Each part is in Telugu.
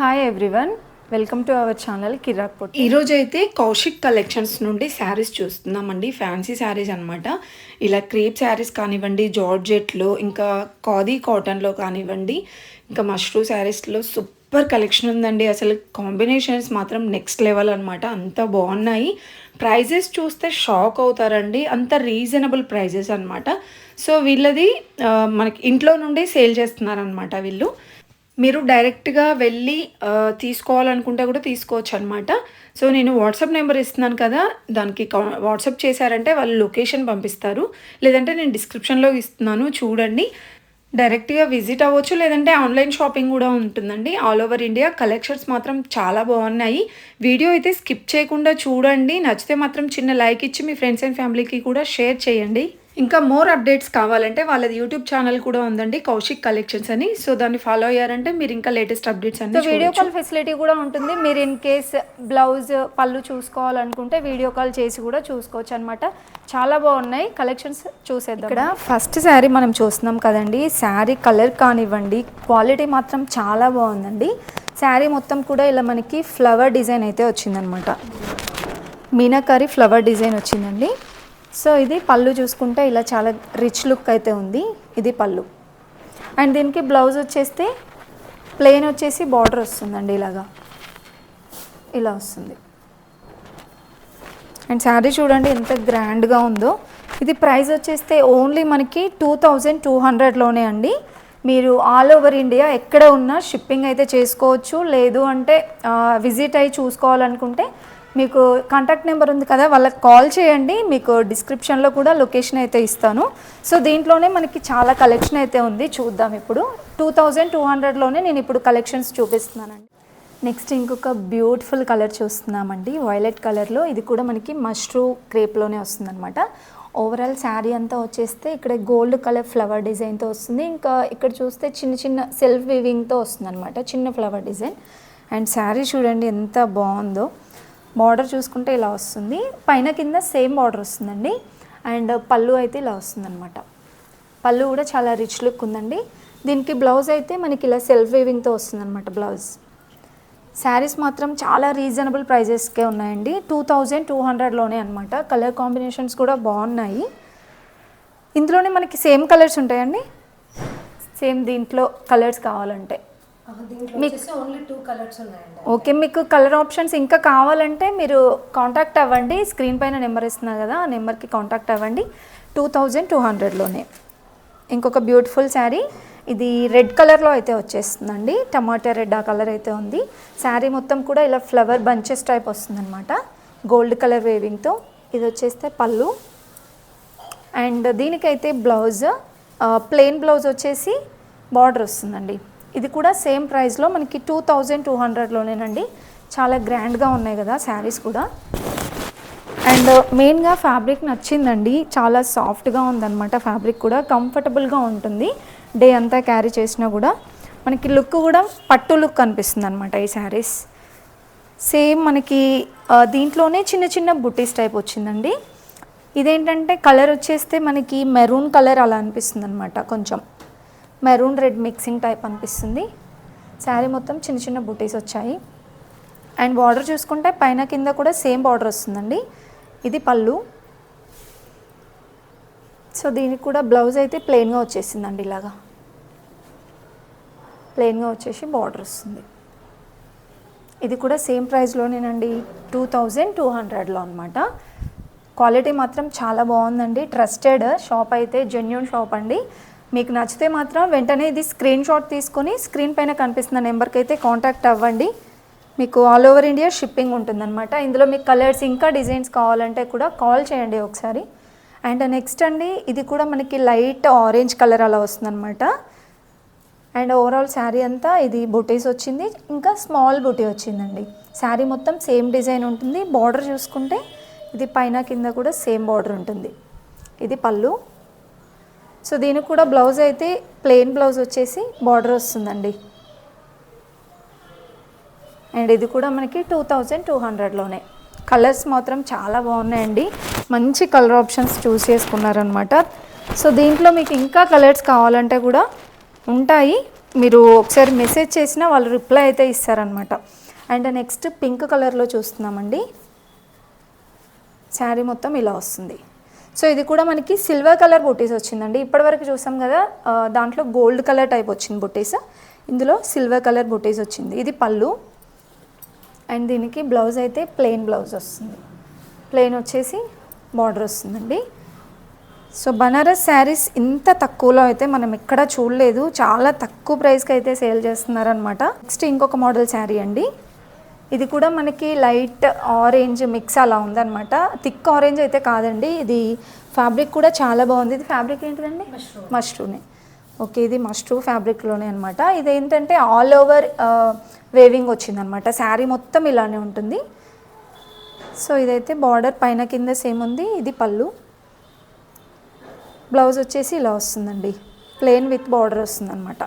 Hi everyone welcome to our channel కిరాక్ పొట్టి ఈరోజు అయితే కౌశిక్ కలెక్షన్స్ నుండి శారీస్ చూస్తున్నామండి. ఫ్యాన్సీ శారీస్ అనమాట ఇలా క్రీప్ శారీస్ కానివ్వండి జార్జెట్లో ఇంకా ఖాదీ కాటన్లో కానివ్వండి ఇంకా మష్రూ శారీస్లో సూపర్ కలెక్షన్ ఉందండి. అసలు కాంబినేషన్స్ మాత్రం నెక్స్ట్ లెవెల్ అనమాట అంత బాగున్నాయి. ప్రైజెస్ చూస్తే షాక్ అవుతారండి. అంత రీజనబుల్ ప్రైజెస్ అనమాట సో వీళ్ళది మనకి ఇంట్లో నుండి సేల్ చేస్తున్నారనమాట వీళ్ళు. మీరు డైరెక్ట్గా వెళ్ళి తీసుకోవాలనుకుంటే కూడా తీసుకోవచ్చు అనమాట సో నేను వాట్సాప్ నెంబర్ ఇస్తున్నాను కదా దానికి కా- వాట్సాప్ చేశారంటే వాళ్ళు లొకేషన్ పంపిస్తారు. లేదంటే నేను డిస్క్రిప్షన్లో ఇస్తున్నాను చూడండి. డైరెక్ట్గా విజిట్ అవ్వచ్చు లేదంటే ఆన్లైన్ షాపింగ్ కూడా ఉంటుందండి. ఆల్ ఓవర్ ఇండియా కలెక్షన్స్ మాత్రం చాలా బాగున్నాయి. వీడియో అయితే స్కిప్ చేయకుండా చూడండి. నచ్చితే మాత్రం చిన్న లైక్ ఇచ్చి మీ ఫ్రెండ్స్ అండ్ ఫ్యామిలీకి కూడా షేర్ చేయండి. ఇంకా మోర్ అప్డేట్స్ కావాలంటే వాళ్ళది యూట్యూబ్ ఛానల్ కూడా ఉందండి కౌశిక్ కలెక్షన్స్ అని. సో దాన్ని ఫాలో అయ్యారంటే మీరు ఇంకా లేటెస్ట్ అప్డేట్స్ సో అన్ని వీడియో. కాల్ ఫెసిలిటీ కూడా ఉంటుంది. మీరు ఇన్ కేస్ బ్లౌజ్ పళ్ళు చూసుకోవాలనుకుంటే వీడియో కాల్ చేసి కూడా చూసుకోవచ్చు అనమాట చాలా బాగున్నాయి. కలెక్షన్స్ చూసేద్దాం. ఇక్కడ ఫస్ట్ శారీ మనం చూస్తున్నాం కదండి. శారీ కలర్ కానివ్వండి క్వాలిటీ మాత్రం చాలా బాగుందండి. శారీ మొత్తం కూడా ఇలా మనకి ఫ్లవర్ డిజైన్ అయితే వచ్చిందనమాట మీనాకారి ఫ్లవర్ డిజైన్ వచ్చిందండి. సో ఇది పళ్ళు చూసుకుంటే ఇలా చాలా రిచ్ లుక్ అయితే ఉంది. ఇది పళ్ళు. అండ్ దీనికి బ్లౌజ్ వచ్చేస్తే ప్లెయిన్ వచ్చేసి బార్డర్ వస్తుందండి ఇలాగా. ఇలా వస్తుంది. అండ్ శారీ చూడండి ఎంత గ్రాండ్గా ఉందో. ఇది ప్రైస్ వచ్చేస్తే ఓన్లీ మనకి టూ థౌజండ్ టూ హండ్రెడ్లోనే అండి. మీరు ఆల్ ఓవర్ ఇండియా ఎక్కడ ఉన్నా షిప్పింగ్ అయితే చేసుకోవచ్చు. లేదు అంటే విజిట్ అయ్యి చూసుకోవాలనుకుంటే మీకు కాంటాక్ట్ నెంబర్ ఉంది కదా వాళ్ళకి కాల్ చేయండి మీకు డిస్క్రిప్షన్లో కూడా లొకేషన్ అయితే ఇస్తాను. సో దీంట్లోనే మనకి చాలా కలెక్షన్ అయితే ఉంది చూద్దాం ఇప్పుడు. టూ థౌజండ్ టూ హండ్రెడ్లోనే నేను ఇప్పుడు కలెక్షన్స్ చూపిస్తున్నానండి. నెక్స్ట్ ఇంకొక బ్యూటిఫుల్ కలర్ చూస్తున్నామండి వైలెట్ కలర్లో ఇది కూడా మనకి మష్రూ క్రేప్లోనే వస్తుందన్నమాట. ఓవరాల్ శారీ అంతా వచ్చేస్తే ఇక్కడ గోల్డ్ కలర్ ఫ్లవర్ డిజైన్తో వస్తుంది. ఇంకా ఇక్కడ చూస్తే చిన్న చిన్న సెల్ఫ్ వివింగ్తో వస్తుంది అనమాట చిన్న ఫ్లవర్ డిజైన్ అండ్ శారీ చూడండి ఎంత బాగుందో. బార్డర్ చూసుకుంటే ఇలా వస్తుంది. పైన కింద సేమ్ బార్డర్ వస్తుందండి. అండ్ పళ్ళు అయితే ఇలా వస్తుందన్నమాట. పళ్ళు కూడా చాలా రిచ్ లుక్ ఉందండి. దీనికి బ్లౌజ్ అయితే మనకి ఇలా సెల్ఫ్ వేవింగ్తో వస్తుందన్నమాట బ్లౌజ్. శారీస్ మాత్రం చాలా రీజనబుల్ ప్రైజెస్కే ఉన్నాయండి. టూ థౌజండ్ టూ హండ్రెడ్లోనే అనమాట కలర్ కాంబినేషన్స్ కూడా బాగున్నాయి. ఇందులోనే మనకి సేమ్ కలర్స్ ఉంటాయండి. సేమ్ దీంట్లో కలర్స్ కావాలంటే. ఓకే మీకు కలర్ ఆప్షన్స్ ఇంకా కావాలంటే మీరు కాంటాక్ట్ అవ్వండి. స్క్రీన్ పైన నెంబర్ ఇస్తున్నారు కదా ఆ నెంబర్కి కాంటాక్ట్ అవ్వండి. టూ థౌజండ్ టూ హండ్రెడ్లోనే ఇంకొక బ్యూటిఫుల్ శారీ ఇది రెడ్ కలర్లో అయితే వచ్చేస్తుందండి. టమాటా రెడ్ ఆ కలర్ అయితే ఉంది. శారీ మొత్తం కూడా ఇలా ఫ్లవర్ బంచెస్ టైప్ వస్తుందన్నమాట. గోల్డ్ కలర్ వేవింగ్తో ఇది వచ్చేస్తే పళ్ళు. అండ్ దీనికైతే బ్లౌజ్ ప్లెయిన్ బ్లౌజ్ వచ్చేసి బార్డర్ వస్తుందండి. ఇది కూడా సేమ్ ప్రైస్లో మనకి టూ థౌజండ్ టూ హండ్రెడ్లోనేనండి చాలా గ్రాండ్గా ఉన్నాయి కదా శారీస్ కూడా. అండ్ మెయిన్గా ఫ్యాబ్రిక్ నచ్చిందండి. చాలా సాఫ్ట్గా ఉందన్నమాట ఫ్యాబ్రిక్ కూడా. కంఫర్టబుల్గా ఉంటుంది. డే అంతా క్యారీ చేసినా కూడా. మనకి లుక్ కూడా పట్టు లుక్ అనిపిస్తుంది అనమాట ఈ శారీస్. సేమ్ మనకి దీంట్లోనే చిన్న చిన్న బుట్టీస్ టైప్ వచ్చిందండి. ఇదేంటంటే కలర్ వచ్చేస్తే మనకి మెరూన్ కలర్ అలా అనిపిస్తుంది అనమాట కొంచెం. మెరూన్ రెడ్ మిక్సింగ్ టైప్ అనిపిస్తుంది. శారీ మొత్తం చిన్న చిన్న బుటీస్ వచ్చాయి. అండ్ బార్డర్ చూసుకుంటే పైన కింద కూడా సేమ్ బార్డర్ వస్తుందండి. ఇది పళ్ళు. సో దీనికి కూడా బ్లౌజ్ అయితే ప్లెయిన్గా వచ్చేసిందండి ఇలాగా. ప్లెయిన్గా వచ్చేసి బార్డర్ వస్తుంది. ఇది కూడా సేమ్ ప్రైస్లోనేనండి. టూ థౌజండ్ టూ హండ్రెడ్లో అనమాట క్వాలిటీ మాత్రం చాలా బాగుందండి. ట్రస్టెడ్ షాప్ అయితే జెన్యున్ షాప్ అండి. మీకు నచ్చితే మాత్రం వెంటనే ఇది స్క్రీన్ షాట్ తీసుకొని స్క్రీన్ పైన కనిపిస్తున్న నెంబర్కి అయితే కాంటాక్ట్ అవ్వండి. మీకు ఆల్ ఓవర్ ఇండియా షిప్పింగ్ ఉంటుందన్నమాట. ఇందులో మీకు కలర్స్ ఇంకా డిజైన్స్ కావాలంటే కూడా కాల్ చేయండి ఒకసారి. అండ్ నెక్స్ట్ అండి ఇది కూడా మనకి లైట్ ఆరెంజ్ కలర్ అలా వస్తుందన్నమాట. అండ్ ఓవరాల్ శారీ అంతా ఇది బుటీస్ వచ్చింది. ఇంకా స్మాల్ బుటీ వచ్చిందండి. శారీ మొత్తం సేమ్ డిజైన్ ఉంటుంది. బార్డర్ చూసుకుంటే ఇది పైన కింద కూడా సేమ్ బార్డర్ ఉంటుంది. ఇది పళ్ళు. సో దీనికి కూడా బ్లౌజ్ అయితే ప్లెయిన్ బ్లౌజ్ వచ్చేసి బార్డర్ వస్తుందండి. అండ్ ఇది కూడా మనకి టూ థౌజండ్ టూ హండ్రెడ్లోనే. కలర్స్ మాత్రం చాలా బాగున్నాయండి. మంచి కలర్ ఆప్షన్స్ చూస్ చేసుకున్నారనమాట సో దీంట్లో మీకు ఇంకా కలర్స్ కావాలంటే కూడా ఉంటాయి. మీరు ఒకసారి మెసేజ్ చేసినా వాళ్ళు రిప్లై అయితే ఇస్తారనమాట అండ్ నెక్స్ట్ పింక్ కలర్లో చూస్తున్నామండి. శారీ మొత్తం ఇలా వస్తుంది. సో ఇది కూడా మనకి సిల్వర్ కలర్ బుటీస్ వచ్చిందండి. ఇప్పటివరకు చూసాం కదా దాంట్లో గోల్డ్ కలర్ టైప్ వచ్చింది బుటీస్ ఇందులో సిల్వర్ కలర్ బుటీస్ వచ్చింది. ఇది పళ్ళు. అండ్ దీనికి బ్లౌజ్ అయితే ప్లెయిన్ బ్లౌజ్ వస్తుంది. ప్లెయిన్ వచ్చేసి బార్డర్ వస్తుందండి. సో బనారస్ శారీస్ ఇంత తక్కువలో అయితే మనం ఎక్కడ చూడలేదు. చాలా తక్కువ ప్రైస్కి అయితే సేల్ చేస్తున్నారనమాట నెక్స్ట్ ఇంకొక మోడల్ శారీ అండి. ఇది కూడా మనకి లైట్ ఆరెంజ్ మిక్స్ అలా ఉందన్నమాట. థిక్ ఆరెంజ్ అయితే కాదండి. ఇది ఫ్యాబ్రిక్ కూడా చాలా బాగుంది. ఇది ఫ్యాబ్రిక్ ఏంటిదండి? మష్రూనే ఓకే ఇది మష్రూ ఫ్యాబ్రిక్లోనే అనమాట ఇది ఏంటంటే ఆల్ ఓవర్ వేవింగ్ వచ్చిందనమాట శారీ మొత్తం ఇలానే ఉంటుంది. సో ఇదైతే బార్డర్ పైన కింద సేమ్ ఉంది. ఇది పళ్ళు. బ్లౌజ్ వచ్చేసి ఇలా వస్తుందండి. ప్లెయిన్ విత్ బార్డర్ వస్తుందన్నమాట.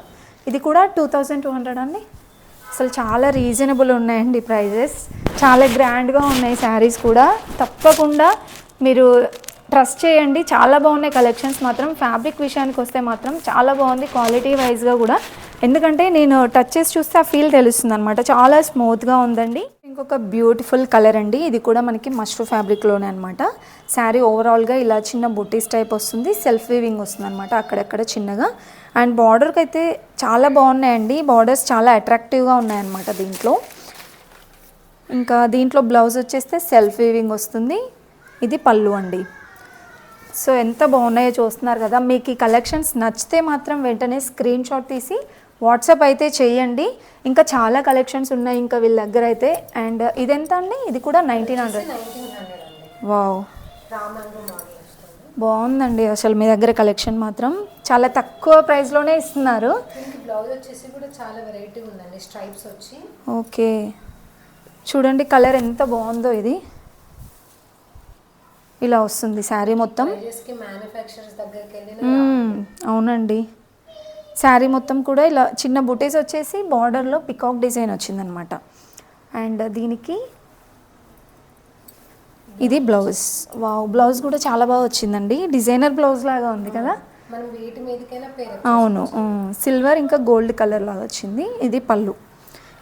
ఇది కూడా టూ థౌజండ్ టూ హండ్రెడ్ అండి? అసలు చాలా రీజనబుల్ ఉన్నాయండి ప్రైజెస్ చాలా గ్రాండ్గా ఉన్నాయి శారీస్ కూడా. తప్పకుండా మీరు ట్రస్ట్ చేయండి. చాలా బాగున్నాయి కలెక్షన్స్ మాత్రం. ఫ్యాబ్రిక్ విషయానికి వస్తే మాత్రం చాలా బాగుంది క్వాలిటీ వైజ్గా కూడా. ఎందుకంటే నేను టచ్ చేసి చూస్తే ఆ ఫీల్ తెలుస్తుంది అనమాట చాలా స్మూత్గా ఉందండి. ఇంకొక బ్యూటిఫుల్ కలర్ అండి. ఇది కూడా మనకి మష్రూ ఫ్యాబ్రిక్లోనే అనమాట శారీ ఓవరాల్గా ఇలా చిన్న బుటీస్ టైప్ వస్తుంది. సెల్ఫ్ వీవింగ్ వస్తుంది అనమాట అక్కడక్కడ చిన్నగా. అండ్ బార్డర్కి అయితే చాలా బాగున్నాయండి. బార్డర్స్ చాలా అట్రాక్టివ్గా ఉన్నాయన్నమాట దీంట్లో. ఇంకా దీంట్లో బ్లౌజ్ వచ్చేస్తే సెల్ఫ్ వీవింగ్ వస్తుంది. ఇది పళ్ళు అండి. సో ఎంత బాగున్నాయో చూస్తున్నారు కదా. మీకు ఈ కలెక్షన్స్ నచ్చితే మాత్రం వెంటనే స్క్రీన్ షాట్ తీసి వాట్సాప్ అయితే చేయండి. ఇంకా చాలా కలెక్షన్స్ ఉన్నాయి ఇంకా వీళ్ళ దగ్గర అయితే. అండ్ ఇదెంత అండి? ఇది కూడా నైన్టీన్ హండ్రెడ్ వావ్ బాగుందండి. అసలు మీ దగ్గర కలెక్షన్ మాత్రం చాలా తక్కువ ప్రైస్లోనే ఇస్తున్నారు. బ్లౌజ్ వచ్చేసి కూడా చాలా వెరైటీ ఉందండి. స్ట్రైప్స్ వచ్చి. ఓకే. చూడండి కలర్ ఎంత బాగుందో ఇది. ఇలా వస్తుంది శారీ మొత్తం. అవునండి. శారీ మొత్తం కూడా ఇలా చిన్న బుటీస్ వచ్చేసి బార్డర్లో పికాక్ డిజైన్ వచ్చిందనమాట. అండ్ దీనికి ఇది బ్లౌజ్. వావ్ బ్లౌజ్ కూడా చాలా బాగా వచ్చిందండి. డిజైనర్ బ్లౌజ్ లాగా ఉంది కదా? అవును సిల్వర్ ఇంకా గోల్డ్ కలర్ లాగా వచ్చింది. ఇది పళ్ళు.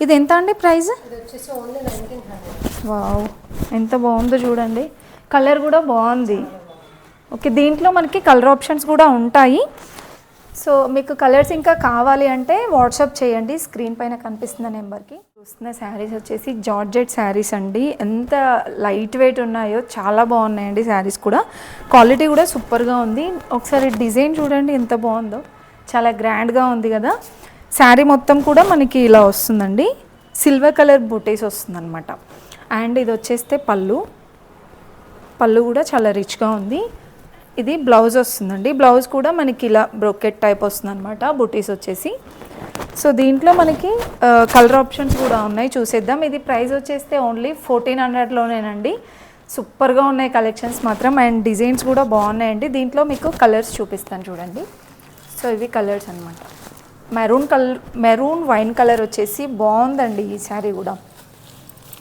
ఇది ఎంత అండి ప్రైస్? వావ్ ఎంత బాగుందో చూడండి. కలర్ కూడా బాగుంది. ఓకే దీంట్లో మనకి కలర్ ఆప్షన్స్ కూడా ఉంటాయి. సో మీకు కలర్స్ ఇంకా కావాలి అంటే వాట్సాప్ చేయండి. స్క్రీన్ పైన కనిపిస్తున్న నెంబర్కి. చూస్తున్న శారీస్ వచ్చేసి జార్జెట్ శారీస్ అండి. ఎంత లైట్ వెయిట్ ఉన్నాయో చాలా బాగున్నాయండి శారీస్ కూడా. క్వాలిటీ కూడా సూపర్గా ఉంది. ఒకసారి డిజైన్ చూడండి ఎంత బాగుందో. చాలా గ్రాండ్గా ఉంది కదా. శారీ మొత్తం కూడా మనకి ఇలా వస్తుందండి. సిల్వర్ కలర్ బుటేస్ వస్తుందన్నమాట. అండ్ ఇది వచ్చేస్తే పళ్ళు. పళ్ళు కూడా చాలా రిచ్గా ఉంది. ఇది బ్లౌజ్ వస్తుందండి. బ్లౌజ్ కూడా మనకి ఇలా బ్రోకెట్ టైప్ వస్తుంది అనమాట బుటీస్ వచ్చేసి. సో దీంట్లో మనకి కలర్ ఆప్షన్స్ కూడా ఉన్నాయి. చూసేద్దాం. ఇది ప్రైస్ వచ్చేస్తే ఓన్లీ ఫోర్టీన్ హండ్రెడ్లోనేనండి సూపర్గా ఉన్నాయి కలెక్షన్స్ మాత్రం. అండ్ డిజైన్స్ కూడా బాగున్నాయండి. దీంట్లో మీకు కలర్స్ చూపిస్తాను చూడండి. సో ఇవి కలర్స్ అనమాట maroon colour maroon wine colour వచ్చేసి బాగుందండి ఈ శారీ కూడా.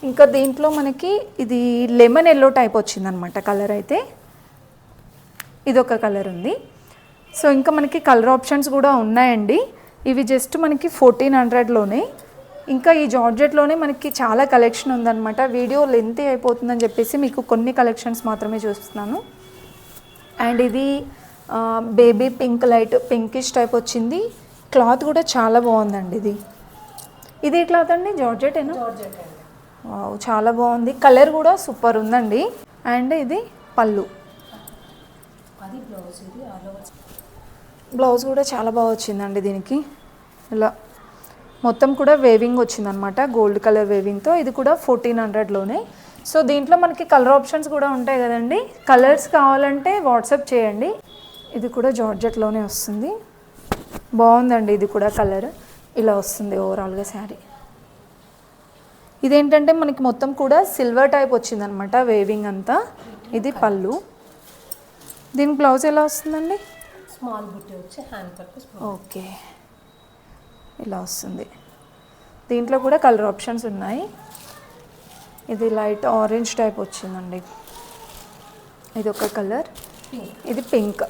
ఇంకా దీంట్లో మనకి ఇది లెమన్ ఎల్లో టైప్ వచ్చిందనమాట కలర్ అయితే. ఇది ఒక కలర్ ఉంది. సో ఇంకా మనకి కలర్ ఆప్షన్స్ కూడా ఉన్నాయండి. ఇవి జస్ట్ మనకి ఫోర్టీన్ హండ్రెడ్లోనే ఇంకా ఈ జార్జెట్లోనే మనకి చాలా కలెక్షన్ ఉందన్నమాట. వీడియో లెంత్ అయిపోతుందని చెప్పేసి మీకు కొన్ని కలెక్షన్స్ మాత్రమే చూస్తున్నాను అండ్ ఇది baby pink light pinkish type వచ్చింది. క్లాత్ కూడా చాలా బాగుందండి ఇది. ఇది ఏ క్లాత్ అండి? జార్జెటేనా? జార్జెట్ అండి వావ్ చాలా బాగుంది. కలర్ కూడా సూపర్ ఉందండి. అండ్ ఇది పళ్ళు. అది బ్లౌజ్ ఇది ఆల్ ఓవర్ బ్లౌజ్ కూడా చాలా బాగా వచ్చిందండి దీనికి. ఇలా మొత్తం కూడా వేవింగ్ వచ్చిందనమాట గోల్డ్ కలర్ వేవింగ్తో ఇది కూడా ఫోర్టీన్ హండ్రెడ్లోనే సో దీంట్లో మనకి కలర్ ఆప్షన్స్ కూడా ఉంటాయి కదండి. కలర్స్ కావాలంటే వాట్సాప్ చేయండి. ఇది కూడా జార్జెట్లోనే వస్తుంది. బాగుందండి ఇది కూడా కలర్. ఇలా వస్తుంది ఓవరాల్గా శారీ. ఇదేంటంటే మనకి మొత్తం కూడా సిల్వర్ టైప్ వచ్చిందనమాట వేవింగ్ అంతా. ఇది పళ్ళు. దీని బ్లౌజ్ ఎలా వస్తుందండి? స్మాల్ బుట్టి వచ్చి హ్యాండ్ పర్పస్ ఓకే. ఇలా వస్తుంది. దీంట్లో కూడా కలర్ ఆప్షన్స్ ఉన్నాయి. ఇది లైట్ ఆరెంజ్ టైప్ వచ్చిందండి. ఇది ఒక కలర్. ఇది పింక్.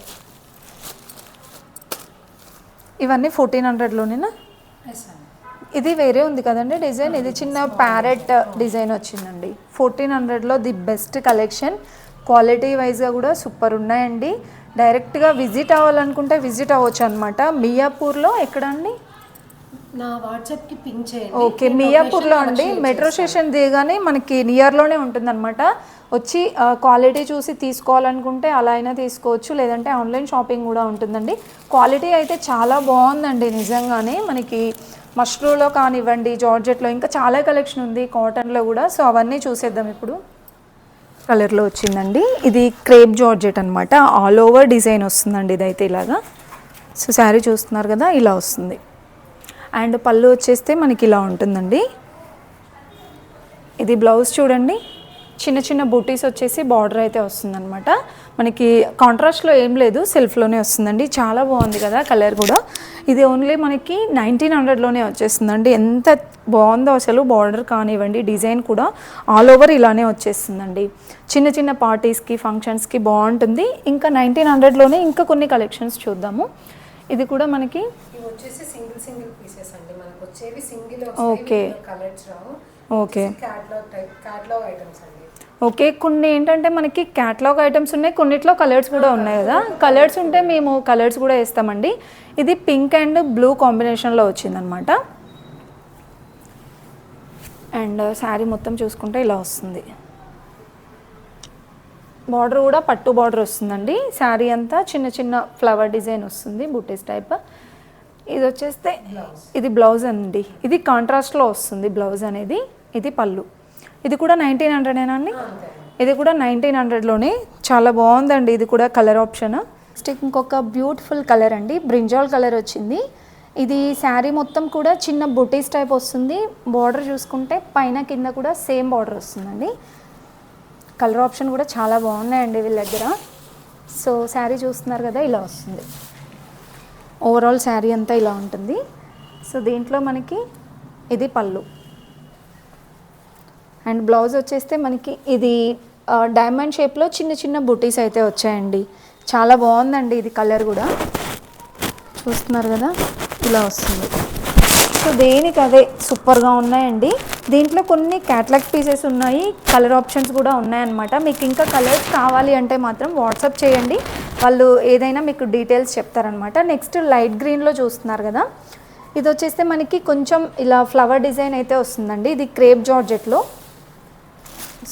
ఇవన్నీ ఫోర్టీన్ హండ్రెడ్లోనేనా? ఇది వేరే ఉంది కదండి డిజైన్. ఇది చిన్న ప్యారెట్ డిజైన్ వచ్చిందండి. ఫోర్టీన్ హండ్రెడ్లో ది బెస్ట్ కలెక్షన్. క్వాలిటీ వైజ్గా కూడా సూపర్ ఉన్నాయండి. డైరెక్ట్గా విజిట్ అవ్వాలనుకుంటే విజిట్ అవ్వచ్చు అనమాట మియాపూర్లో ఎక్కడ అండి? నా వాట్సాప్కి పింక్ చేయండి. ఓకే మియాపూర్లో అండి. మెట్రో స్టేషన్ దిగగానే మనకి నియర్లోనే ఉంటుందన్నమాట. వచ్చి క్వాలిటీ చూసి తీసుకోవాలనుకుంటే అలా అయినా తీసుకోవచ్చు. లేదంటే ఆన్లైన్ షాపింగ్ కూడా ఉంటుందండి. క్వాలిటీ అయితే చాలా బాగుందండి నిజంగానే. మనకి మష్రూలో కానివ్వండి జార్జెట్లో ఇంకా చాలా కలెక్షన్ ఉంది కాటన్లో కూడా. సో అవన్నీ చూసేద్దాం ఇప్పుడు. కలర్లో వచ్చిందండి. ఇది క్రేప్ జార్జెట్ అనమాట ఆల్ ఓవర్ డిజైన్ వస్తుందండి ఇదైతే ఇలాగా. సో శారీ చూస్తున్నారు కదా ఇలా వస్తుంది. అండ్ పళ్ళు వచ్చేస్తే మనకి ఇలా ఉంటుందండి. ఇది బ్లౌజ్ చూడండి. చిన్న చిన్న బూటీస్ వచ్చేసి బార్డర్ అయితే వస్తుందన్నమాట. మనకి కాంట్రాస్ట్లో ఏం లేదు సెల్ఫ్లోనే వస్తుందండి. చాలా బాగుంది కదా కలర్ కూడా. ఇది ఓన్లీ మనకి నైన్టీన్ హండ్రెడ్లోనే వచ్చేస్తుందండి. ఎంత బాగుందో అసలు బార్డర్ కానివ్వండి డిజైన్ కూడా ఆల్ ఓవర్ ఇలానే వచ్చేస్తుందండి. చిన్న చిన్న పార్టీస్కి ఫంక్షన్స్కి బాగుంటుంది. ఇంకా నైన్టీన్ హండ్రెడ్లోనే ఇంకా కొన్ని కలెక్షన్స్ చూద్దాము. ఇది కూడా మనకి ఇవి వచ్చేసి సింగిల్ సింగిల్ పీసెస్ అండి. మనకు వచ్చేవి సింగిల్ ఓకే. కలర్స్ రావు. Okay catalogue type catalogue items అండి. ఓకే కొన్ని ఏంటంటే మనకి క్యాట్లాగ్ ఐటమ్స్ ఉన్నాయి కొన్నిట్లో కలర్స్ కూడా ఉన్నాయి కదా. కలర్స్ ఉంటే మేము కలర్స్ కూడా వేస్తామండి. ఇది పింక్ అండ్ బ్లూ కాంబినేషన్లో వచ్చిందనమాట. అండ్ శారీ మొత్తం చూసుకుంటే ఇలా వస్తుంది. బార్డర్ కూడా పట్టు బార్డర్ వస్తుందండి. శారీ అంతా చిన్న చిన్న ఫ్లవర్ డిజైన్ వస్తుంది బుటీస్ టైప్ ఇది వచ్చేస్తే ఇది బ్లౌజ్ అండి. ఇది కాంట్రాస్ట్లో వస్తుంది బ్లౌజ్ అనేది. ఇది పళ్ళు. ఇది కూడా నైన్టీన్ హండ్రెడేనా అండి? ఇది కూడా నైన్టీన్ హండ్రెడ్లోనే చాలా బాగుందండి ఇది కూడా కలర్ ఆప్షన్ నెక్స్ట్ ఇంకొక బ్యూటిఫుల్ కలర్ అండి. బ్రింజాల్ కలర్ వచ్చింది. ఇది శారీ మొత్తం కూడా చిన్న బుటీస్ టైప్ వస్తుంది. బార్డర్ చూసుకుంటే పైన కింద కూడా సేమ్ బార్డర్ వస్తుందండి. కలర్ ఆప్షన్ కూడా చాలా బాగున్నాయండి వీళ్ళ దగ్గర. సో శారీ చూస్తున్నారు కదా ఇలా వస్తుంది. ఓవరాల్ శారీ అంతా ఇలా ఉంటుంది. సో దీంట్లో మనకి ఇది పళ్ళు. అండ్ బ్లౌజ్ వచ్చేస్తే మనకి ఇది డైమండ్ షేప్లో చిన్న చిన్న బుటీస్ అయితే వచ్చాయండి. చాలా బాగుందండి ఇది కలర్ కూడా. చూస్తున్నారు కదా ఇలా వస్తుంది. సో దేనికి అదే సూపర్గా ఉన్నాయండి. దీంట్లో కొన్ని క్యాటలాగ్ పీసెస్ ఉన్నాయి కలర్ ఆప్షన్స్ కూడా ఉన్నాయన్నమాట. మీకు ఇంకా కలర్స్ కావాలి అంటే మాత్రం వాట్సాప్ చేయండి. వాళ్ళు ఏదైనా మీకు డీటెయిల్స్ చెప్తారనమాట నెక్స్ట్ లైట్ గ్రీన్లో చూస్తున్నారు కదా. ఇది వచ్చేస్తే మనకి కొంచెం ఇలా ఫ్లవర్ డిజైన్ అయితే వస్తుందండి. ఇది క్రేప్ జార్జెట్లో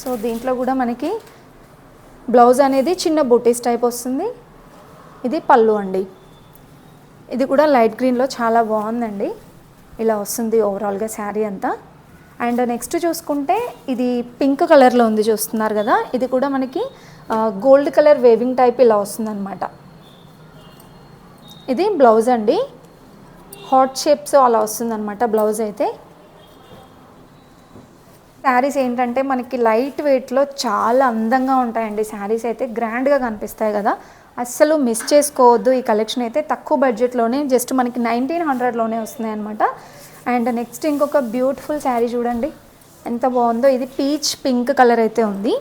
సో దీంట్లో కూడా మనకి బ్లౌజ్ అనేది చిన్న బుటీస్ టైప్ వస్తుంది. ఇది పళ్ళు అండి. ఇది కూడా లైట్ గ్రీన్లో చాలా బాగుందండి. ఇలా వస్తుంది ఓవరాల్గా శారీ అంతా. అండ్ నెక్స్ట్ చూసుకుంటే ఇది పింక్ కలర్లో ఉంది చూస్తున్నారు కదా. ఇది కూడా మనకి గోల్డ్ కలర్ వేవింగ్ టైప్ ఇలా వస్తుందన్నమాట. ఇది బ్లౌజ్ అండి. హాట్ షేప్స్ అలా వస్తుందన్నమాట బ్లౌజ్ అయితే. శారీస్ ఏంటంటే మనకి లైట్ వెయిట్లో చాలా అందంగా ఉంటాయండి. శారీస్ అయితే గ్రాండ్గా కనిపిస్తాయి కదా. అస్సలు మిస్ చేసుకోవద్దు. ఈ కలెక్షన్ అయితే తక్కువ బడ్జెట్లోనే జస్ట్ మనకి నైన్టీన్ హండ్రెడ్లోనే వస్తున్నాయి అనమాట అండ్ నెక్స్ట్ ఇంకొక బ్యూటిఫుల్ శారీ చూడండి. ఎంత బాగుందో. ఇది పీచ్ పింక్ కలర్ అయితే ఉంది.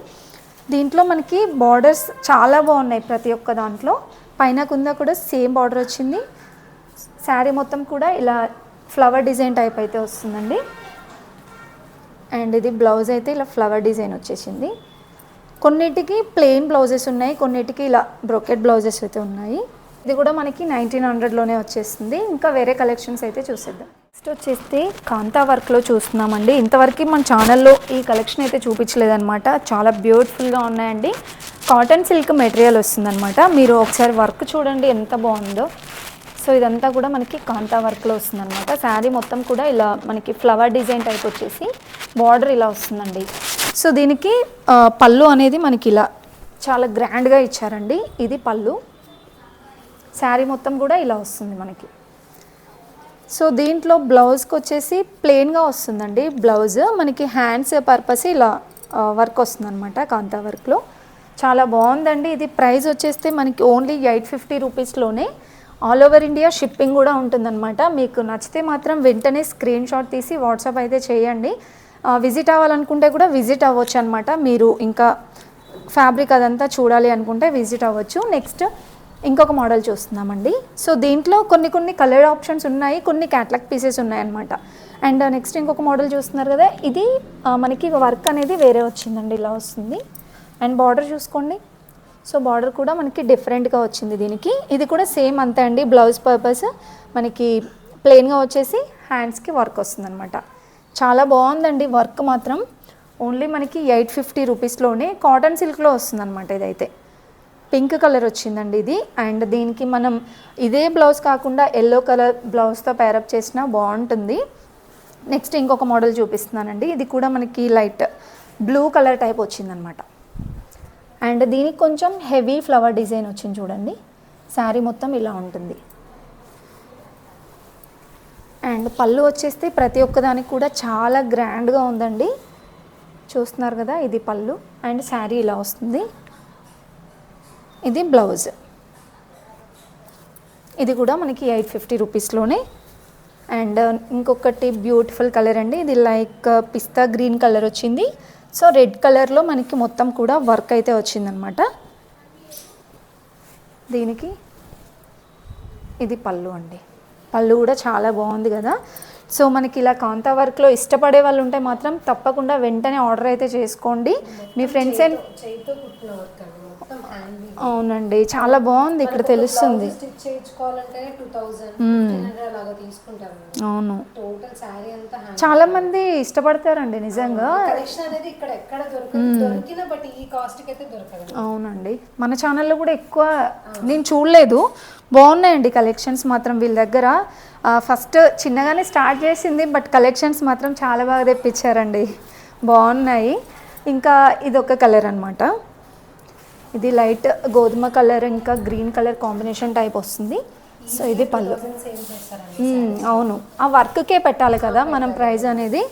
దీంట్లో మనకి బార్డర్స్ చాలా బాగున్నాయి ప్రతి ఒక్క దాంట్లో. పైన కింద కూడా సేమ్ బార్డర్ వచ్చింది. శారీ మొత్తం కూడా ఇలా ఫ్లవర్ డిజైన్ టైప్ అయితే వస్తుందండి. అండ్ ఇది బ్లౌజ్ అయితే ఇలా ఫ్లవర్ డిజైన్ వచ్చేసింది. కొన్నిటికి ప్లెయిన్ బ్లౌజెస్ ఉన్నాయి కొన్నిటికి ఇలా బ్రోకెట్ బ్లౌజెస్ అయితే ఉన్నాయి. ఇది కూడా మనకి నైన్టీన్ హండ్రెడ్లోనే వచ్చేస్తుంది ఇంకా వేరే కలెక్షన్స్ అయితే చూసేద్దాం. నెక్స్ట్ వచ్చేస్తే కాంతా వర్క్లో చూస్తున్నామండి. ఇంతవరకు మన ఛానల్లో ఈ కలెక్షన్ అయితే చూపించలేదన్నమాట. చాలా బ్యూటిఫుల్గా ఉన్నాయండి. కాటన్ సిల్క్ మెటీరియల్ వస్తుందన్నమాట. మీరు ఒకసారి వర్క్ చూడండి ఎంత బాగుందో. సో ఇదంతా కూడా మనకి కాంతా వర్క్లో వస్తుందన్నమాట. శారీ మొత్తం కూడా ఇలా మనకి ఫ్లవర్ డిజైన్ టైప్ వచ్చేసి బార్డర్ ఇలా వస్తుందండి. సో దీనికి పళ్ళు అనేది మనకి ఇలా చాలా గ్రాండ్గా ఇచ్చారండి. ఇది పళ్ళు. శారీ మొత్తం కూడా ఇలా వస్తుంది మనకి. సో దీంట్లో బ్లౌజ్కి వచ్చేసి ప్లెయిన్గా వస్తుందండి. బ్లౌజ్ మనకి హ్యాండ్స్ పర్పస్ ఇలా వర్క్ వస్తుందన్నమాట కాంతా వర్క్లో. చాలా బాగుందండి. ఇది ప్రైస్ వచ్చేస్తే మనకి ఓన్లీ ఎయిట్ ఫిఫ్టీ రూపీస్లోనే ఆల్ ఓవర్ ఇండియా షిప్పింగ్ కూడా ఉంటుందన్నమాట. మీకు నచ్చితే మాత్రం వెంటనే స్క్రీన్ షాట్ తీసి వాట్సాప్ అయితే చేయండి. విజిట్ అవ్వాలనుకుంటే కూడా విజిట్ అవ్వచ్చు అనమాట మీరు ఇంకా ఫ్యాబ్రిక్ అదంతా చూడాలి అనుకుంటే విజిట్ అవ్వచ్చు. నెక్స్ట్ ఇంకొక మోడల్ చూస్తున్నామండి. సో దీంట్లో కొన్ని కొన్ని కలర్ ఆప్షన్స్ ఉన్నాయి కొన్ని క్యాట్లాగ్ పీసెస్ ఉన్నాయన్నమాట. అండ్ నెక్స్ట్ uh, ఇంకొక మోడల్ చూస్తున్నారు కదా ఇది మనకి వర్క్ అనేది వేరే వచ్చిందండి ఇలా వస్తుంది. అండ్ బార్డర్ చూసుకోండి. సో బార్డర్ కూడా మనకి డిఫరెంట్గా వచ్చింది దీనికి. ఇది కూడా సేమ్ అంతే అండి. బ్లౌజ్ పర్పస్ మనకి ప్లెయిన్గా వచ్చేసి హ్యాండ్స్కి వర్క్ వస్తుందన్నమాట. చాలా బాగుందండి వర్క్ మాత్రం. ఓన్లీ మనకి ఎయిట్ ఫిఫ్టీ రూపీస్లోనే కాటన్ సిల్క్లో వస్తుందన్నమాట ఇదైతే. పింక్ కలర్ వచ్చిందండి ఇది. అండ్ దీనికి మనం ఇదే బ్లౌజ్ కాకుండా ఎల్లో కలర్ బ్లౌజ్తో పేరప్ చేసినా బాగుంటుంది. నెక్స్ట్ ఇంకొక మోడల్ చూపిస్తున్నానండి. ఇది కూడా మనకి లైట్ బ్లూ కలర్ టైప్ వచ్చిందనమాట అండ్ దీనికి కొంచెం హెవీ ఫ్లవర్ డిజైన్ వచ్చింది చూడండి. శారీ మొత్తం ఇలా ఉంటుంది. అండ్ పళ్ళు వచ్చేస్తే ప్రతి ఒక్కదానికి కూడా చాలా గ్రాండ్గా ఉందండి. చూస్తున్నారు కదా ఇది పళ్ళు. అండ్ శారీ ఇలా వస్తుంది. ఇది బ్లౌజ్. ఇది కూడా మనకి ఎయిట్ ఫిఫ్టీ రూపీస్లోనే. అండ్ ఇంకొకటి బ్యూటిఫుల్ కలర్ అండి. ఇది లైక్ పిస్తా గ్రీన్ కలర్ వచ్చింది. సో రెడ్ కలర్లో మనకి మొత్తం కూడా వర్క్ అయితే వచ్చిందనమాట. దీనికి ఇది పళ్ళు అండి. పళ్ళు కూడా చాలా బాగుంది కదా. సో మనకి ఇలా కాంతా వర్క్లో ఇష్టపడే వాళ్ళు ఉంటే మాత్రం తప్పకుండా వెంటనే ఆర్డర్ అయితే చేసుకోండి. మీ ఫ్రెండ్స్ అండ్. అవునండి చాలా బాగుంది ఇక్కడ తెలుస్తుంది. అవును. చాలా మంది ఇష్టపడతారండి నిజంగా. అవునండి. మన ఛానల్లో కూడా ఎక్కువ నేను చూడలేదు. బాగున్నాయండి కలెక్షన్స్ మాత్రం వీళ్ళ దగ్గర. ఫస్ట్ చిన్నగానే స్టార్ట్ చేసింది బట్ కలెక్షన్స్ మాత్రం చాలా బాగా తెప్పించారండి. బాగున్నాయి. ఇంకా ఇది ఒక కలర్ అనమాట ఇది లైట్ గోధుమ కలర్ ఇంకా గ్రీన్ కలర్ కాంబినేషన్ టైప్ వస్తుంది. సో ఇది పళ్ళు. అవును. ఆ వర్క్కే పెట్టాలి కదా మనం ప్రైస్ అనేది.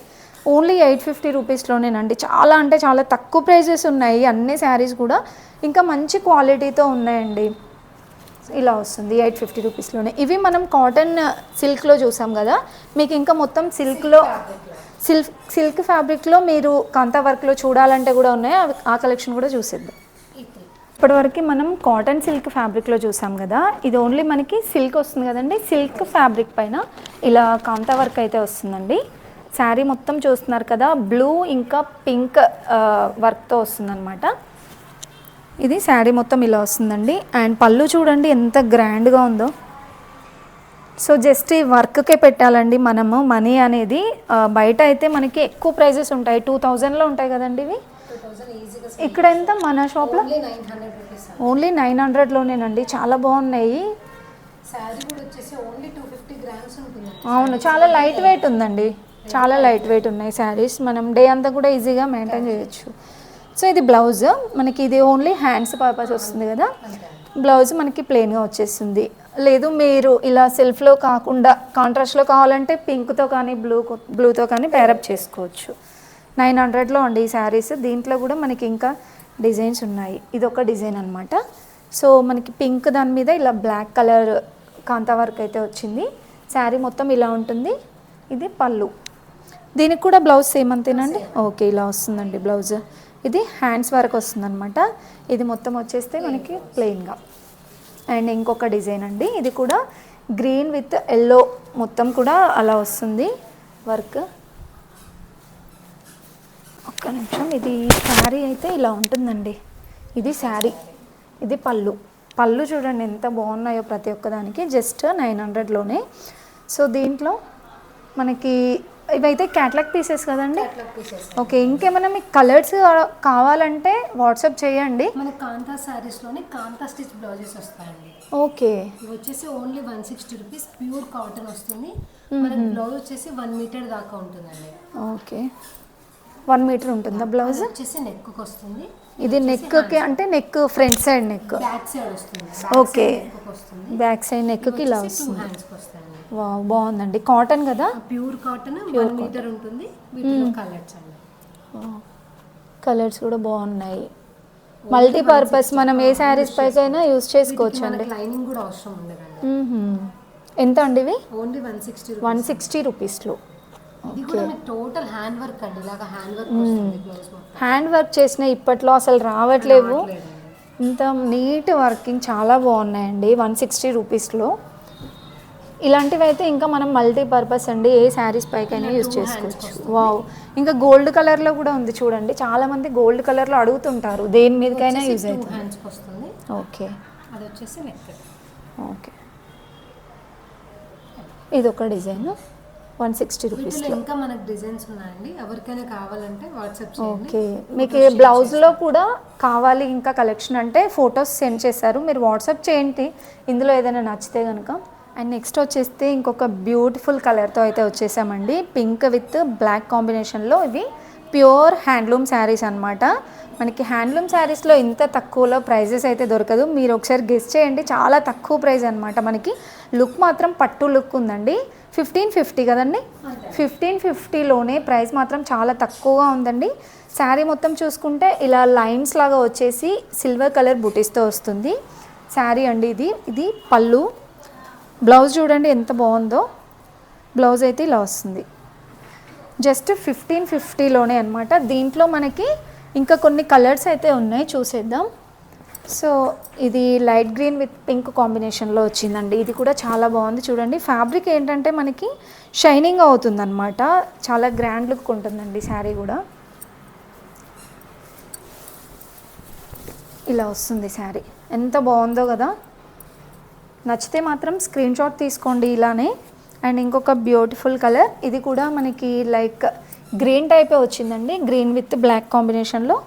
ఓన్లీ ఎయిట్ ఫిఫ్టీ రూపీస్లోనేనండి. చాలా అంటే చాలా తక్కువ ప్రైజెస్ ఉన్నాయి అన్ని శారీస్ కూడా. ఇంకా మంచి క్వాలిటీతో ఉన్నాయండి. ఇలా వస్తుంది ఎయిట్ ఫిఫ్టీ రూపీస్లోనే. ఇవి మనం కాటన్ సిల్క్లో చూసాం కదా మీకు ఇంకా మొత్తం సిల్క్లో సిల్క్ సిల్క్ ఫ్యాబ్రిక్లో మీరు కాంతా వర్క్లో చూడాలంటే కూడా ఉన్నాయి. ఆ కలెక్షన్ కూడా చూసేద్దాం. ఇప్పటివరకు మనం కాటన్ సిల్క్ ఫ్యాబ్రిక్లో చూసాం కదా ఇది ఓన్లీ మనకి సిల్క్ వస్తుంది కదండి. సిల్క్ ఫ్యాబ్రిక్ పైన ఇలా కాంతా వర్క్ అయితే వస్తుందండి. శారీ మొత్తం చూస్తున్నారు కదా బ్లూ ఇంకా పింక్ వర్క్తో వస్తుందన్నమాట. ఇది శారీ మొత్తం ఇలా వస్తుందండి. అండ్ పళ్ళు చూడండి ఎంత గ్రాండ్గా ఉందో. సో జస్ట్ ఈ వర్క్కే పెట్టాలండి మనము. మనీ అనేది బయట అయితే మనకి ఎక్కువ ప్రైజెస్ ఉంటాయి. టూ థౌజండ్లో ఉంటాయి కదండి ఇవి. ఇక్కడ ఎంత? మన షాప్లో ఓన్లీ నైన్ హండ్రెడ్లోనేనండి చాలా బాగున్నాయి. అవును చాలా లైట్ వెయిట్ ఉందండి. చాలా లైట్ వెయిట్ ఉన్నాయి శారీస్ మనం డే అంతా కూడా ఈజీగా మెయింటైన్ చేయొచ్చు. సో ఇది బ్లౌజ్ మనకి ఇది ఓన్లీ హ్యాండ్స్ పర్పస్ వస్తుంది కదా. బ్లౌజ్ మనకి ప్లెయిన్గా వచ్చేస్తుంది. లేదు మీరు ఇలా సెల్ఫ్లో కాకుండా కాంట్రాస్ట్లో కావాలంటే పింక్తో కానీ బ్లూ బ్లూతో కానీ పేరప్ చేసుకోవచ్చు. నైన్ హండ్రెడ్లో అండి ఈ శారీస్. దీంట్లో కూడా మనకి ఇంకా డిజైన్స్ ఉన్నాయి. ఇది ఒక డిజైన్ అనమాట సో మనకి పింక్ దాని మీద ఇలా బ్లాక్ కలర్ కాంతా వర్క్ అయితే వచ్చింది. శారీ మొత్తం ఇలా ఉంటుంది. ఇది పళ్ళు. దీనికి కూడా బ్లౌజ్ సేమ్ అంతేనండి? ఓకే ఇలా వస్తుందండి బ్లౌజ్. ఇది హ్యాండ్స్ వరకు వస్తుందన్నమాట. ఇది మొత్తం వచ్చేస్తే మనకి ప్లెయిన్గా అండ్ ఇంకొక డిజైన్ అండి. ఇది కూడా గ్రీన్ విత్ ఎల్లో మొత్తం కూడా అలా వస్తుంది వర్క్. ఒక్క నిమిషం. ఇది శారీ అయితే ఇలా ఉంటుందండి. ఇది శారీ. ఇది పళ్ళు. పళ్ళు చూడండి ఎంత బాగున్నాయో ప్రతి ఒక్కదానికి జస్ట్ నైన్ హండ్రెడ్లోనే సో దీంట్లో మనకి ఇవైతే క్యాట్లాగ్ పీసెస్ కదండి? ఓకే ఇంకేమైనా మీకు కలర్స్ కావాలంటే వాట్సాప్ చేయండి. మన కాంతా శారీస్లోనే కాంతా స్టిచ్ బ్లౌజెస్ వస్తాయండి. ఓకే. ఇవి వచ్చేసి only one sixty rupees. Pure cotton వస్తుంది. మన బ్లౌజ్ వచ్చేసి వన్ మీటర్ దాకా ఉంటుందండి. ఓకే. వన్ మీటర్ ఉంటుందా. బ్లౌజ్? వచ్చేసి నెక్ వస్తుంది. ఇది నెక్కి అంటే neck front side neck back side వస్తుంది. ఓకే బ్యాక్ సైడ్ నెక్కి ఇలా వస్తుంది. బాగుందండి. కాటన్ కదా? ప్యూర్ కాటన్ వన్ మీటర్ ఉంటుంది. కలర్స్ అండి. కలర్స్ కూడా బాగున్నాయి. మల్టీపర్పస్ మనం ఏ శారీస్ పైకైనా యూస్ చేసుకోవచ్చు అండి మనకి లైనింగ్ కూడా అవసరం ఉండదండి. మ్మ్హ్మ్. ఎంత అండి ఇవి? Only one sixty one sixty రూపీస్లో ఇది కూడా మీకు టోటల్ హ్యాండ్ వర్క్ అండి. ఇలాగా హ్యాండ్ వర్క్ వస్తుంది బ్లౌజ్ మొత్తం. హ్యాండ్ వర్క్ చేసిన ఇప్పట్లో అసలు రావట్లేవు. ఇంత నీట్ వర్కింగ్ చాలా బాగున్నాయండి. వన్ సిక్స్టీ రూపీస్లో ఇలాంటివి అయితే ఇంకా మనం మల్టీపర్పస్ అండి. ఏ శారీస్ పైకైనా యూజ్ చేసుకోవచ్చు. వావ్ ఇంకా గోల్డ్ కలర్లో కూడా ఉంది చూడండి. చాలా మంది గోల్డ్ కలర్లో అడుగుతుంటారు. దేని మీదకైనా యూజ్ టూ అవుతుంది. వస్తుంది. ఓకే అది వచ్చేసి నెక్ ఓకే ఇది ఒక డిజైన్. వన్ సిక్స్టీ రూపీస్లో. ఇంకా మనకు డిజైన్స్ ఉన్నాయండి. ఎవరికైనా కావాలంటే వాట్సాప్ ఓకే. మీకు బ్లౌజ్లో కూడా కావాలి ఇంకా కలెక్షన్ అంటే ఫొటోస్ సెండ్ చేశారు. మీరు వాట్సాప్ చేయండి. ఇందులో ఏదైనా నచ్చితే కనుక అండ్ నెక్స్ట్ వచ్చేస్తే ఇంకొక బ్యూటిఫుల్ కలర్తో అయితే వచ్చేసామండి. పింక్ విత్ బ్లాక్ కాంబినేషన్లో ఇవి ప్యూర్ హ్యాండ్లూమ్ శారీస్ అన్నమాట. మనకి హ్యాండ్లూమ్ శారీస్లో ఇంత తక్కువలో ప్రైజెస్ అయితే దొరకదు. మీరు ఒకసారి గెస్ట్ చేయండి. చాలా తక్కువ ప్రైస్ అనమాట మనకి. లుక్ మాత్రం పట్టు లుక్ ఉందండి. ఫిఫ్టీన్ ఫిఫ్టీ కదండి? ఫిఫ్టీన్ ఫిఫ్టీలోనే ప్రైస్ మాత్రం చాలా తక్కువగా ఉందండి. శారీ మొత్తం చూసుకుంటే ఇలా లైన్స్ లాగా వచ్చేసి సిల్వర్ కలర్ బుటీస్తో వస్తుంది. శారీ అండి ఇది. ఇది పళ్ళు. బ్లౌజ్ చూడండి ఎంత బాగుందో. బ్లౌజ్ అయితే ఇలా వస్తుంది. జస్ట్ ఫిఫ్టీన్ ఫిఫ్టీలోనే అనమాట దీంట్లో మనకి ఇంకా కొన్ని కలర్స్ అయితే ఉన్నాయి. చూసేద్దాం. సో ఇది లైట్ గ్రీన్ విత్ పింక్ కాంబినేషన్లో వచ్చిందండి. ఇది కూడా చాలా బాగుంది చూడండి. ఫ్యాబ్రిక్ ఏంటంటే మనకి షైనింగ్ అవుతుందన్నమాట. చాలా గ్రాండ్ లుక్ ఉంటుందండి శారీ కూడా. ఇలా వస్తుంది శారీ. ఎంత బాగుందో కదా. నచ్చితే మాత్రం స్క్రీన్ షాట్ తీసుకోండి ఇలానే. అండ్ ఇంకొక బ్యూటిఫుల్ కలర్. ఇది కూడా మనకి లైక్ గ్రీన్ టైపే వచ్చిందండి. గ్రీన్ విత్ బ్లాక్ కాంబినేషన్లో.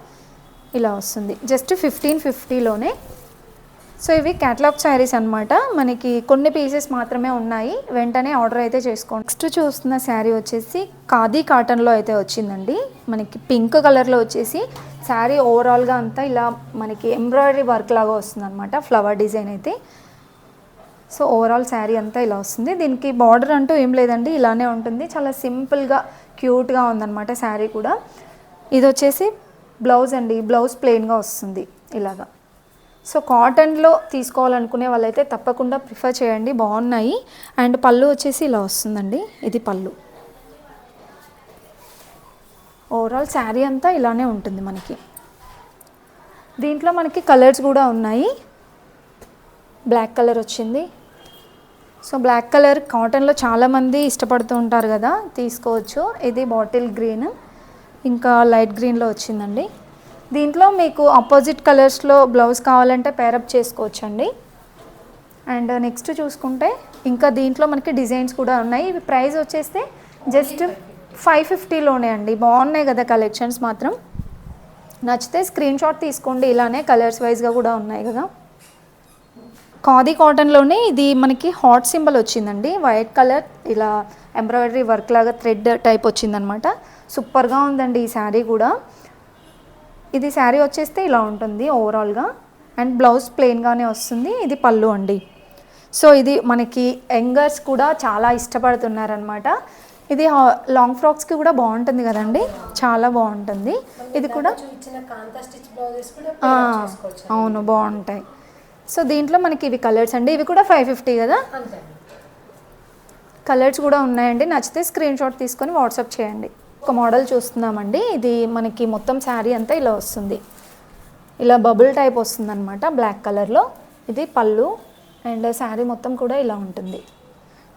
ఇలా వస్తుంది. జస్ట్ ఫిఫ్టీన్ ఫిఫ్టీలోనే సో ఇవి క్యాటలాగ్ శారీస్ అనమాట మనకి కొన్ని పీసెస్ మాత్రమే ఉన్నాయి. వెంటనే ఆర్డర్ అయితే చేసుకోండి. నెక్స్ట్ చూస్తున్న శారీ వచ్చేసి ఖాదీ కాటన్లో అయితే వచ్చిందండి. మనకి పింక్ కలర్లో వచ్చేసి శారీ ఓవరాల్గా అంతా ఇలా మనకి ఎంబ్రాయిడరీ వర్క్ లాగా వస్తుంది అనమాట ఫ్లవర్ డిజైన్ అయితే. సో ఓవరాల్ శారీ అంతా ఇలా వస్తుంది. దీనికి బార్డర్ అంటూ ఏం లేదండి. ఇలానే ఉంటుంది. చాలా సింపుల్గా క్యూట్గా ఉందన్నమాట శారీ కూడా. ఇది వచ్చేసి బ్లౌజ్ అండి బ్లౌజ్ ప్లెయిన్గా వస్తుంది ఇలాగా. సో కాటన్లో తీసుకోవాలనుకునే వాళ్ళైతే తప్పకుండా ప్రిఫర్ చేయండి బాగున్నాయి. అండ్ పళ్ళు వచ్చేసి ఇలా వస్తుందండి ఇది పళ్ళు. ఓవరాల్ శారీ అంతా ఇలానే ఉంటుంది మనకి. దీంట్లో మనకి కలర్స్ కూడా ఉన్నాయి. బ్లాక్ కలర్ వచ్చింది. సో బ్లాక్ కలర్ కాటన్లో చాలామంది ఇష్టపడుతూ ఉంటారు కదా తీసుకోవచ్చు. ఇది బాటిల్ గ్రీన్. ఇంకా లైట్ గ్రీన్లో వచ్చిందండి. దీంట్లో మీకు ఆపోజిట్ కలర్స్లో బ్లౌజ్ కావాలంటే పేరప్ చేసుకోవచ్చండి. అండ్ నెక్స్ట్ చూసుకుంటే ఇంకా దీంట్లో మనకి డిజైన్స్ కూడా ఉన్నాయి. ఇవి ప్రైస్ వచ్చేస్తే జస్ట్ ఫైవ్ ఫిఫ్టీలోనే అండి. బాగున్నాయి కదా కలెక్షన్స్ మాత్రం. నచ్చితే స్క్రీన్ షాట్ తీసుకోండి. ఇలానే కలర్స్ వైజ్గా కూడా ఉన్నాయి కదా. ఖాదీ కాటన్లోనే ఇది మనకి హాట్ సింబల్ వచ్చిందండి. వైట్ కలర్ ఇలా ఎంబ్రాయిడరీ వర్క్ లాగా థ్రెడ్ టైప్ వచ్చిందనమాట సూపర్గా ఉందండి ఈ శారీ కూడా. ఇది శారీ వచ్చేస్తే ఇలా ఉంటుంది ఓవరాల్గా. అండ్ బ్లౌజ్ ప్లెయిన్గానే వస్తుంది. ఇది పళ్ళు అండి. సో ఇది మనకి యంగర్స్ కూడా చాలా ఇష్టపడుతున్నారనమాట ఇది లాంగ్ ఫ్రాక్స్కి కూడా బాగుంటుంది కదండి. చాలా బాగుంటుంది. ఇది కూడా అవును బాగుంటాయి. సో దీంట్లో మనకి ఇవి కలర్స్ అండి. ఇవి కూడా ఫైవ్ ఫిఫ్టీ కదా? కలర్స్ కూడా ఉన్నాయండి. నచ్చితే స్క్రీన్ షాట్ తీసుకొని వాట్సాప్ చేయండి. ఒక మోడల్ చూస్తున్నామండి. ఇది మనకి మొత్తం శారీ అంతా ఇలా వస్తుంది. ఇలా బబుల్ టైప్ వస్తుంది అనమాట బ్లాక్ కలర్లో. ఇది పళ్ళు అండ్ శారీ మొత్తం కూడా ఇలా ఉంటుంది.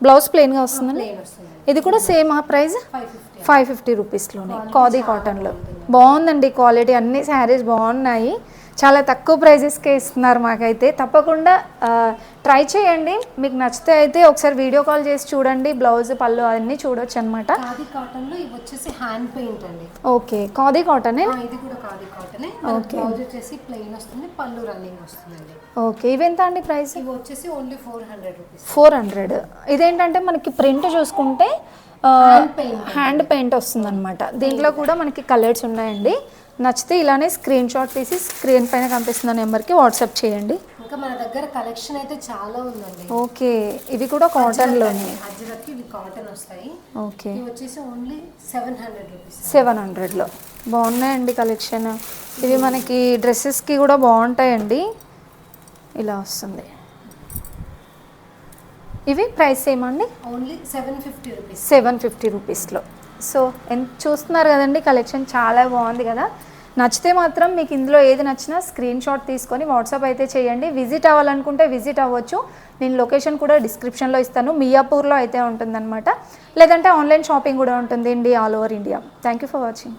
బ్లౌజ్ ప్లెయిన్గా వస్తుందండి? ఇది కూడా సేమ్ ఆ ప్రైస్? ఫైవ్ ఫిఫ్టీ రూపీస్లోనే. ఖాదీ కాటన్లో. బాగుందండి క్వాలిటీ. అన్ని శారీస్ బాగున్నాయి. చాలా తక్కువ ప్రైజెస్కే ఇస్తున్నారు మాకైతే. తప్పకుండా ట్రై చేయండి. మీకు నచ్చితే అయితే ఒకసారి వీడియో కాల్ చేసి చూడండి. బ్లౌజ్ పళ్ళు అన్నీ చూడొచ్చు అనమాట ఖాదీ కాటన్లో ఇవి వచ్చేసి హ్యాండ్ పెయింట్ అండి. ఓకే ఖాదీ కాటనే ఇది కూడా ఖాదీ కాటనే Okay. బ్లౌజ్ వచ్చేసి ప్లెయిన్ వస్తుంది పళ్ళు రన్నింగ్ వస్తుందండి. ఓకే ఇవి ఎంత అండి ప్రైస్ ఇవి వచ్చేసి only four hundred rupees four hundred ఇదేంటంటే మనకి ప్రింట్ చూసుకుంటే. హ్యాండ్ పెయింట్ వస్తుంది అనమాట దీంట్లో కూడా మనకి కలర్స్ ఉన్నాయండి. నచ్చితే ఇలానే స్క్రీన్ షాట్ తీసి స్క్రీన్ పైన కనిపిస్తున్న నెంబర్కి వాట్సాప్ చేయండి. ఇంకా మన దగ్గర కలెక్షన్ అయితే చాలా ఉందండి. ఓకే ఇవి కూడా కాటన్లోనే అజ్రక్ ఇవి కాటన్ వస్తాయి. ఓకే. ఇవి వచ్చేసి only seven hundred rupees seven హండ్రెడ్లో బాగున్నాయండి కలెక్షన్ ఇవి మనకి డ్రెస్సెస్కి కూడా బాగుంటాయండి. ఇలా వస్తుంది. ఇవి ప్రైస్ ఏమండి? Only seven fifty rupees seven fifty రూపీస్లో సో ఎంత చూస్తున్నారు కదండి కలెక్షన్ చాలా బాగుంది కదా. నచ్చితే మాత్రం మీకు ఇందులో ఏది నచ్చినా స్క్రీన్ షాట్ తీసుకొని వాట్సాప్ అయితే చేయండి. విజిట్ అవ్వాలనుకుంటే విజిట్ అవ్వచ్చు. నేను లొకేషన్ కూడా డిస్క్రిప్షన్లో ఇస్తాను. మియాపూర్లో అయితే ఉంటుందన్నమాట. లేదంటే ఆన్లైన్ షాపింగ్ కూడా ఉంటుంది. India all over India. Thank you for watching.